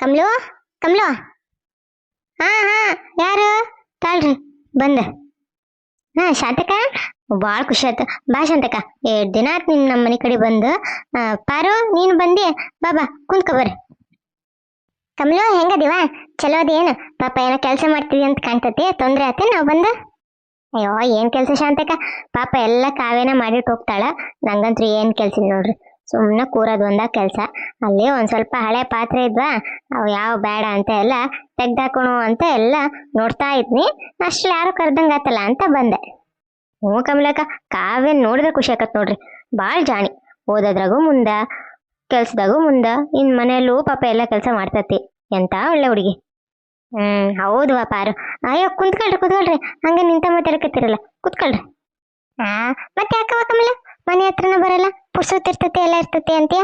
ಕಮ್ಲು, ಕಮಲು. ಹಾ ಹಾ, ಯಾರು? ತಾಳ್ರಿ, ಬಂದ. ಹಾ ಶಾಂತಕ ಭಾಳ ಖುಷಿ ಆಯ್ತು. ಬಾ ಶಾಂತಕ ಎರಡು ದಿನ ಆತ್ ನಿನ್ನ ನಮ್ಮ ಮನೆ ಕಡೆ ಬಂದು. ಪಾರು, ನೀನು ಬಂದಿ? ಬಾಬಾ ಕುಂತ್ಕೊ ಬರ್ರಿ. ಕಮಲು, ಹೆಂಗದಿವ? ಚಲೋ ಅದೇನು ಪಾಪ, ಏನೋ ಕೆಲಸ ಮಾಡ್ತೀವಿ ಅಂತ ಕಾಣ್ತತಿ, ತೊಂದ್ರೆ ಆಯ್ತು ನಾವು ಬಂದು? ಅಯ್ಯೋ, ಏನು ಕೆಲಸ ಶಾಂತಕ ಪಾಪ, ಎಲ್ಲ ಕಾವೇನ ಮಾಡಿಟ್ಟು ಹೋಗ್ತಾಳ. ನಂಗಂತೂ ಏನು ಕೆಲಸ ನೋಡ್ರಿ. ಸುಮ್ಮನೆ ಕೂರೋದು ಒಂದ ಕೆಲಸ. ಅಲ್ಲಿ ಒಂದ್ ಸ್ವಲ್ಪ ಹಳೆ ಪಾತ್ರೆ ಇದ್ವಾ, ಅವು ಯಾವ ಬೇಡ ಅಂತ ಎಲ್ಲ ತೆಗ್ದಾಕೋಣ ಅಂತ ಎಲ್ಲ ನೋಡ್ತಾ ಇದ್ನಿ. ಅಷ್ಟು ಯಾರು ಕರೆದಂಗಾತಲ್ಲ ಅಂತ ಬಂದೆ. ಹ್ಞೂ ಕಮಲಕ್ಕ, ಕಾವೇನು ನೋಡಿದ್ರೆ ಖುಷಿ ಆಕತ್ ನೋಡ್ರಿ. ಭಾಳ ಜಾಣಿ. ಓದೋದ್ರಾಗೂ ಮುಂದ, ಕೆಲ್ಸದಾಗೂ ಮುಂದ, ಇನ್ ಮನೆಯಲ್ಲೂ ಪಾಪ ಎಲ್ಲ ಕೆಲಸ ಮಾಡ್ತತಿ. ಎಂತ ಒಳ್ಳೆ ಹುಡುಗಿ. ಹ್ಮ್, ಹೌದು ಪಾರು ಅಯ್ಯೋ, ಕುಂತ್ಕೊಳ್ರಿ, ಕುತ್ಕೊಳ್ರಿ. ಹಂಗೆ ನಿಂತ ಮಾತಾಡ್ಕತ್ತಿರಲ್ಲ ಕುತ್ಕೊಳ್ರಿ. ಆ, ಮತ್ತೆ ಯಾಕವ ಕಮಲ? ಮನೆ ಹತ್ರನ ಬರಲ್ಲ? ಪುರ್ಸೊತ್ ಇರ್ತತೆ, ಎಲ್ಲ ಇರ್ತತೆ ಅಂತ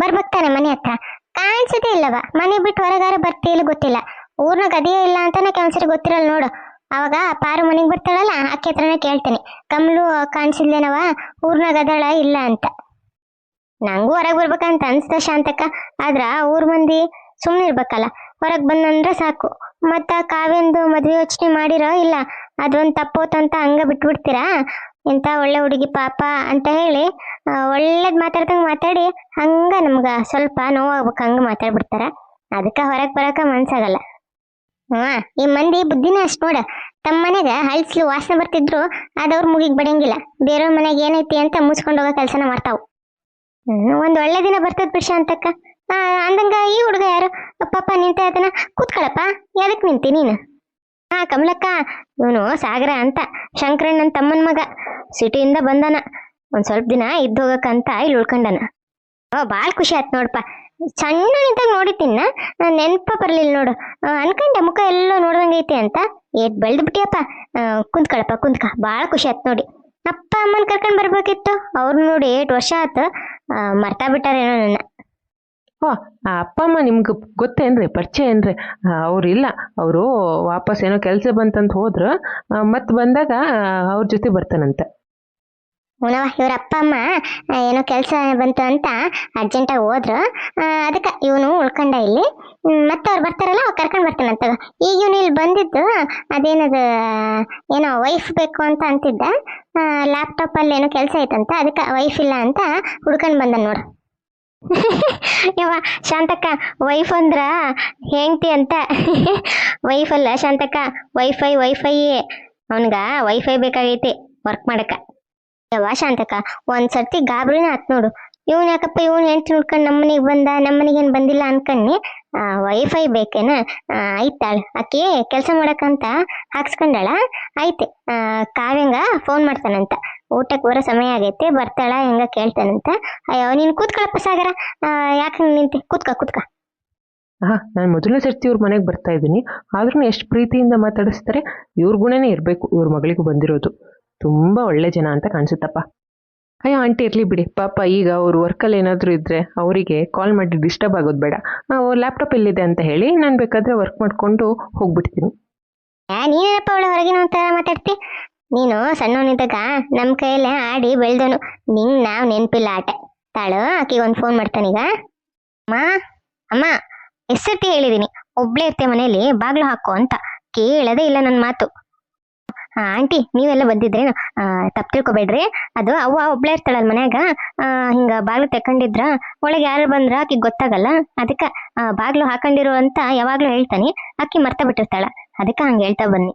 ಬರ್ಬಕ್ತಾನೆ ಮನೆ ಹತ್ರ. ಕಾಣಿಸದೇ ಇಲ್ಲವ. ಮನೆ ಬಿಟ್ಟು ಹೊರಗಾರ ಬರ್ತೀಯಲ್ಲ ಗೊತ್ತಿಲ್ಲ. ಊರ್ನಾಗ ಅದೇ ಇಲ್ಲ ಅಂತಾನೆ ಕೆಲಸರಿ ಗೊತ್ತಿರಲ್ಲ ನೋಡು. ಅವಾಗ ಪಾರು ಮನೆಗೆ ಬರ್ತಾಳಲ್ಲ ಅಕ್ಕಿ ಹತ್ರನೇ ಕೇಳ್ತೇನೆ. ಕಮಲು ಕಾಣಿಸಿದ್ಲೇನವ? ಊರ್ನಾಗ ಅದಾಳ ಇಲ್ಲ ಅಂತ. ನಂಗೂ ಹೊರಗೆ ಬರ್ಬೇಕಂತ ಅನ್ಸ್ತ ಶಾಂತಕ್ಕ. ಆದ್ರ ಊರ್ ಮಂದಿ ಸುಮ್ಮನೆ ಇರ್ಬೇಕಲ್ಲ. ಹೊರಗೆ ಬಂದಂದ್ರೆ ಸಾಕು. ಮತ್ತ ಕಾವ್ಯಂದು ಮದ್ವೆ ಯೋಚನೆ ಮಾಡಿರೋ ಇಲ್ಲ? ಅದೊಂದು ತಪ್ಪೋತಂತ ಹಂಗ ಬಿಟ್ಬಿಡ್ತೀರಾ? ಎಂತ ಒಳ್ಳೆ ಹುಡುಗಿ ಪಾಪ ಅಂತ ಹೇಳಿ ಒಳ್ಳೇದ್ ಮಾತಾಡ್ದಂಗೆ ಮಾತಾಡಿ ಹಂಗೆ ನಮ್ಗೆ ಸ್ವಲ್ಪ ನೋವಾಗ್ಬೇಕು, ಹಂಗ ಮಾತಾಡ್ಬಿಡ್ತಾರ. ಅದಕ್ಕೆ ಹೊರಗೆ ಬರೋಕೆ ಮನಸ್ಸಾಗಲ್ಲ ಹಾ, ಈ ಮಂದಿ ಬುದ್ಧಿನ ಅಷ್ಟು ನೋಡ. ತಮ್ಮ ಮನೆಗ ಹಳ್ಸಲು ವಾಸನೆ ಬರ್ತಿದ್ರು ಅದವ್ರ ಮುಗಿಗೆ ಬಡಿಯಂಗಿಲ್ಲ. ಬೇರೆಯವ್ರ ಮನೆಗೆ ಏನೈತಿ ಅಂತ ಮುಚ್ಕೊಂಡು ಹೋಗೋ ಕೆಲಸನ ಮಾಡ್ತಾವು. ಒಂದು ಒಳ್ಳೆ ದಿನ ಬರ್ತದ ಬಿಡ್ಷ ಅಂತಕ್ಕ. ಅಂದಂಗ ಈ ಹುಡುಗ ಯಾರು? ಪಾಪ ನಿಂತ ಅದನ್ನ ಕೂತ್ಕೊಳಪ್ಪ, ಎದಕ್ ನಿಂತಿ ನೀನು? ಹಾ ಕಮಲಕ್ಕ, ಇವನು ಸಾಗರ ಅಂತ. ಶಂಕರಣ್ಣನ ತಮ್ಮನ ಮಗ. ಸಿಟಿಯಿಂದ ಬಂದಾನ. ಒಂದ್ ಸ್ವಲ್ಪ ದಿನ ಇದ್ದು ಹೋಗಕ್ಕಂತ ಇಲ್ಲಿ ಉಳ್ಕೊಂಡನ. ಓ ಬಾಳ್ ಖುಷಿ ಆಯ್ತು ನೋಡಪ್ಪ ಸಣ್ಣ ನಿಂತಾಗ ನೋಡಿದ್ದೀನ ನೆನಪ ಬರ್ಲಿಲ್ಲ ನೋಡು. ಅನ್ಕಂಡೆ ಮುಖ ಎಲ್ಲೋ ನೋಡ್ದಂಗ ಐತಿ ಅಂತ. ಏಟ್ ಬೆಳ್ದ್ಬಿಟ್ಟಿಯಪ್ಪ ಬಿಟ್ಟಿಯಪ್ಪ ಆ, ಕುಂತ್ಕ ಬಾಳ್ ಖುಷಿ ಆಯ್ತು ನೋಡಿ. ಅಪ್ಪ ಅಮ್ಮನ್ ಕರ್ಕೊಂಡ್ ಬರ್ಬೇಕಿತ್ತು. ಅವ್ರು ನೋಡಿ ಏಟ್ ವರ್ಷ ಆತು. ಆ, ಮರ್ತಾ ಬಿಟ್ಟಾರೇನೋ ನನ್ನ. ಓ ಆ ಅಪ್ಪ ಅಮ್ಮ ನಿಮ್ಗೆ ಗೊತ್ತೇನ್ರಿ? ಪರಿಚಯ ಏನ್ರಿ? ಅವ್ರು ಇಲ್ಲ. ಅವರು ವಾಪಸ್ ಏನೋ ಕೆಲಸ ಬಂತಂತ ಹೋದ್ರು. ಮತ್ತೆ ಬಂದಾಗ ಅವ್ರ ಜೊತೆ ಬರ್ತಾನಂತೆ. ಹುನವ ಇವ್ರ ಅಪ್ಪ ಅಮ್ಮ ಏನೋ ಕೆಲಸ ಬಂತು ಅಂತ ಅರ್ಜೆಂಟಾಗಿ ಹೋದ್ರು. ಅದಕ್ಕೆ ಇವನು ಉಳ್ಕೊಂಡ ಇಲ್ಲಿ. ಮತ್ತೆ ಅವ್ರು ಬರ್ತಾರಲ್ಲ, ಅವ್ರು ಕರ್ಕೊಂಡು ಬರ್ತಾನಂತ ಈಗ ಇವನು ಇಲ್ಲಿ ಬಂದಿದ್ದು, ಅದೇನದು, ಏನೋ ವೈಫ್ ಬೇಕು ಅಂತ ಅಂತಿದ್ದ. ಲ್ಯಾಪ್ಟಾಪಲ್ಲಿ ಏನೋ ಕೆಲಸ ಐತಂತ, ಅದಕ್ಕೆ ವೈಫ್ ಇಲ್ಲ ಅಂತ ಹುಡ್ಕೊಂಡು ಬಂದ ನೋಡು. ಯವ್ವ, ಶಾಂತಕ್ಕ ವೈಫ್ ಅಂದ್ರ ಹೆಂಡ್ತಿ ಅಂತ. ವೈಫ್ ಅಲ್ಲ, ಶಾಂತಕ್ಕ ವೈಫೈ ವೈಫೈ ಅವನ್ಗ ವೈಫೈ ಬೇಕಾಗೈತಿ ವರ್ಕ್ ಮಾಡಕ ಯವ್ವ ಶಾಂತಕ ಒಂದ್ ಸರ್ತಿ ಗಾಬರಿನ ಆತ್ ನೋಡು. ಇವನ್ ಯಾಕಪ್ಪ ಇವನ್ ಹೆಂಡತಿ ನೋಡ್ಕೊಂಡ್ ನಮ್ಮನಿಗ್ ಬಂದ ನಮ್ಮನಿಗೆ ಏನ್ ಬಂದಿಲ್ಲ ಅನ್ಕಣ್ಣಿ ಆ ವೈಫೈ ಬೇಕೇನ? ಆಯ್ತಾಳ. ಆಕಿ ಕೆಲ್ಸ ಮಾಡಕಂತ ಹಾಕ್ಸ್ಕೊಂಡಾಳ. ಆಯ್ತೆ ಆ, ಕಾವ್ಯಂಗ ಫೋನ್ ಮಾಡ್ತಾನಂತ. ಊಟಕ್ಕೆ ಬರೋ ಸಮಯ ಆಗೈತೆ ಬರ್ತಾಳ ಹೆಂಗ ಕೇಳ್ತಾನಂತ. ಅಯ್ಯೋ ನೀನ್ ಕೂತ್ಕೊಳಪ್ಪ ಸಾಗರ. ಯಾಕ ನಿಂತಿ? ಕೂತ್ಕ ಕೂತ್ಕ. ಹಾ ನಾನು ಮೊದಲನೇ ಸರ್ತಿ ಇವ್ರ ಮನೆಗೆ ಬರ್ತಾ ಇದ್ದೀನಿ. ಆದ್ರೂ ಎಷ್ಟು ಪ್ರೀತಿಯಿಂದ ಮಾತಾಡಿಸ್ತಾರೆ. ಇವ್ರ ಗುಣನೇ ಇರಬೇಕು ಇವ್ರ ಮಗಳಿಗೂ ಬಂದಿರೋದು. ತುಂಬ ಒಳ್ಳೆ ಜನ ಅಂತ ಕಾಣಿಸುತ್ತಪ್ಪ. ಅಯ್ಯೋ, ಆಂಟಿ ಇರಲಿ ಬಿಡಿ. ಪಾಪ ಈಗ ಅವ್ರು ವರ್ಕಲ್ಲಿ ಏನಾದರೂ ಇದ್ದರೆ ಅವರಿಗೆ ಕಾಲ್ ಮಾಡಿ ಡಿಸ್ಟರ್ಬ್ ಆಗೋದು ಬೇಡ. ಲ್ಯಾಪ್ಟಾಪ್ ಎಲ್ಲಿದೆ ಅಂತ ಹೇಳಿ ನಾನು ಬೇಕಾದರೆ ವರ್ಕ್ ಮಾಡಿಕೊಂಡು ಹೋಗ್ಬಿಡ್ತೀನಿ. ನೀನೇನಪ್ಪ ಅವಳ ಹೊರಗಿನ ಒಂಥರ ಮಾತಾಡ್ತಿ? ನೀನು ಸಣ್ಣವನಿದ್ದಾಗ ನಮ್ಮ ಕೈಯಲ್ಲೇ ಆಡಿ ಬೆಳೆದನು. ನಿಂಗ್ ನಾವು ನೆನಪಿಲ್ಲ ಆಟ. ತಾಳು, ಆಕಿಗೆ ಒಂದು ಫೋನ್ ಮಾಡ್ತಾನೀಗ ಅಮ್ಮ ಅಮ್ಮ ಎಷ್ಟು ಸರ್ತಿ ಹೇಳಿದ್ದೀನಿ ಒಬ್ಳೇ ಇರ್ತೆ ಮನೇಲಿ ಬಾಗ್ಲು ಹಾಕು ಅಂತ. ಕೇಳದೇ ಇಲ್ಲ ನನ್ನ ಮಾತು. ಆ, ಆಂಟಿ ನೀವೆಲ್ಲ ಬಂದಿದ್ರೇನು? ತಪ್ಪು ತಿಳ್ಕೊಬೇಡ್ರಿ. ಅದು ಅವ್ವ ಒಬ್ಳೇ ಇರ್ತಾಳಲ್ಲ ಮನ್ಯಾಗ. ಹಿಂಗ ಬಾಗ್ಲು ತೆಕ್ಕೊಂಡಿದ್ರ. ಒಳಗೆ ಯಾರು ಬಂದ್ರ ಆಕಿಗೆ ಗೊತ್ತಾಗಲ್ಲ. ಅದಕ್ಕ ಬಾಗ್ಲು ಹಾಕೊಂಡಿರು ಅಂತ ಯಾವಾಗ್ಲೂ ಹೇಳ್ತಾನೆ. ಆಕಿ ಮರ್ತ ಬಿಟ್ಟಿರ್ತಾಳ. ಅದಕ್ಕೆ ಹಂಗೆ ಹೇಳ್ತಾ ಬನ್ನಿ.